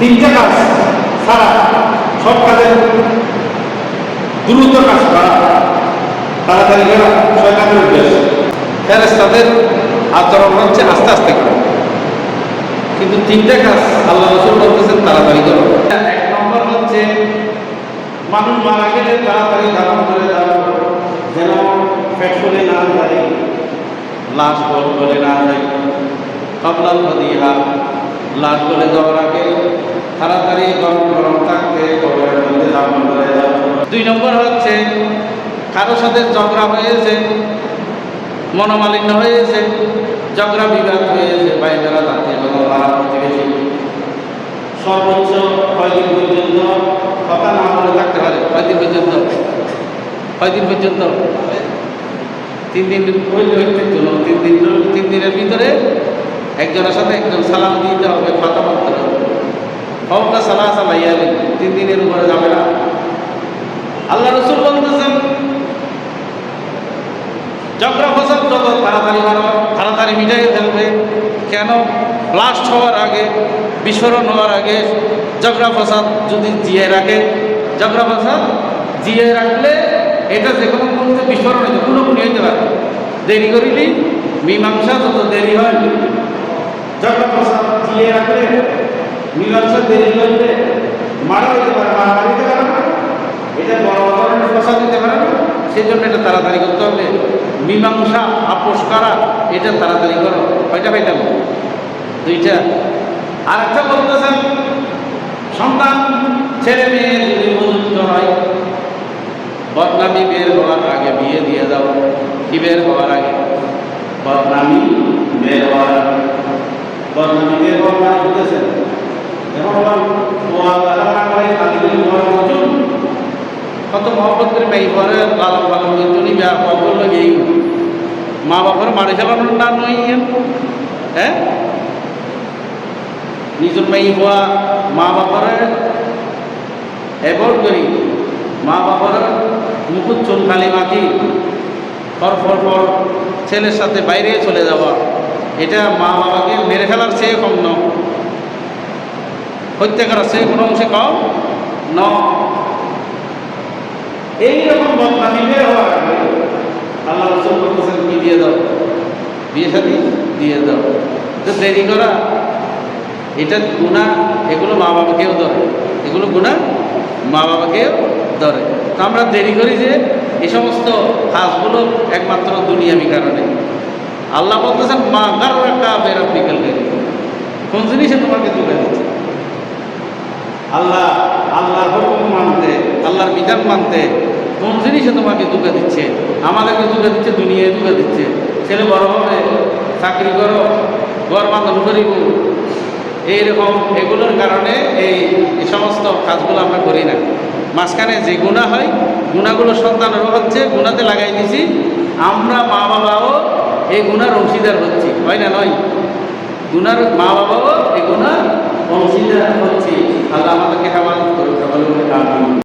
তিনটা কাজ ছাড়া সব কাজের দ্রুত কাজ করা, তাড়াতাড়ি করা শয়তানের অভ্যাস ফেরেস্তাদের আচরণ হচ্ছে আস্তে আস্তে করা। কিন্তু তিনটা কাজ আল্লাহ রসুল বলতেছেন, তাড়াতাড়ি করো। এক নম্বর হচ্ছে, মানুষ মারা গেলে তাড়াতাড়ি দাফন করে দাও, যেন পেট্রোলে না যায়, লাশ বল করে না যায়। কবলাল ফদিহা লাশ বলে যাওয়ার আগে তাড়াতাড়ি গরম গরম থাকতে কবরের মধ্যে দাফন করে। দাও দুই নম্বর হচ্ছে, কারও সাথে ঝগড়া হয়েছে, মনোমালিন্য হয়েছে, ঝগড়া বিবাদ হয়েছে বাইরেরা জাতীয় পাড়া প্রতিবেশী সর্বোচ্চ কয়দিন পর্যন্ত কথা না বলে থাকতে পারে? কয়দিন পর্যন্ত? কয়দিন পর্যন্ত? তিন দিন তিন দিন তিন দিনের ভিতরে একজনের সাথে একজন সালাম দিতে হবে কথা বলতে হবে হকটা সালা সালাইয়া তিন দিনের উপরে যাবে না আল্লাহ রসুল বলতেছেন ঝগড়া ফসল যত তাড়াতাড়ি মারো তাড়াতাড়ি মিটাই ফেলবে। কেন? ব্লাস্ট হওয়ার আগে, বিস্ফোরণ হওয়ার আগে ঝগড়া ফসাদ যদি জিয়ে রাখে ঝগড়া ফসাদ জিয়ে রাখলে এটা যে কোনো মুহূর্তে বিস্ফোরণ কোনো কোনো হইতে পারে। দেরি করিলি, মীমাংসা যত দেরি হয় ফসাদ জিয়ে রাখলে মীমাংসা দেরি করলে মারা হইতে পারে মারা দিতে পারে দিতে পারে সেই জন্য এটা তাড়াতাড়ি করতে হবে। মীমাংসা আপোষ করা এটা তাড়াতাড়ি করো কয়টা পাইতাম দুইটা আর একটা বলতেছেন সন্তান ছেলে মেয়ে যদি উপযুক্ত হয় বদনামি বের হওয়ার আগে, বিয়ে দিয়ে দাও কি বের হওয়ার আগে। বদনামি বের হওয়ার না করে মা বাবার মারি ফেলানোর না নই হ্যাঁ? নিজের মেয়ে হওয়া মা বাবার অ্যাভয়েড করি মা বাবার মুকুট চুল খালি মাখি ফর ফর ফর ছেলের সাথে বাইরে চলে যাওয়া। এটা মা বাবাকে মেরে ফেলার চেয়ে কম ন। হত্যা করার চেয়ে কোনো অংশে কম ন। এইরকম বদনামি বের হওয়ার আগে আল্লাহ রসুল কি দিয়ে দাও? বিয়ে সাথে দিয়ে দাও। তো দেরি করা, এটা গুণা এগুলো মা বাবাকেও ধরে। এগুলো গুণা মা বাবাকেও ধরে। তো আমরা দেরি করি যে এই সমস্ত কাজগুলো একমাত্র দুনিয়াবি কারণে। আল্লাহ বলতেছেন, মা গার একটা বের বিকেল কোন জিনিসে তোমাকে তুলে দিচ্ছে? আল্লাহ, আল্লাহর হুকুম মানতে, আল্লাহর বিধান মানতে কোন জিনিসে তোমাকে দুঃখে দিচ্ছে? আমাদেরকে দুঃখে দিচ্ছে, দুনিয়ায় দুঃখে দিচ্ছে। ছেলে বড় হবে, চাকরি করো, ঘর বান্ধব করিব এইরকম এগুলোর কারণে এই এই সমস্ত কাজগুলো আমরা করি না। মাঝখানে যে গুণা হয় গুণাগুলো সন্তানেরও হচ্ছে গুণাতে লাগাই দিছি। আমরা মা বাবাও এই গুণার অংশীদার হচ্ছে, হয় না নয়? গুণার মা বাবাও এই গুণার অংশীদার হচ্ছে। আল্লাহ আমাদেরকে হেফাজত করুক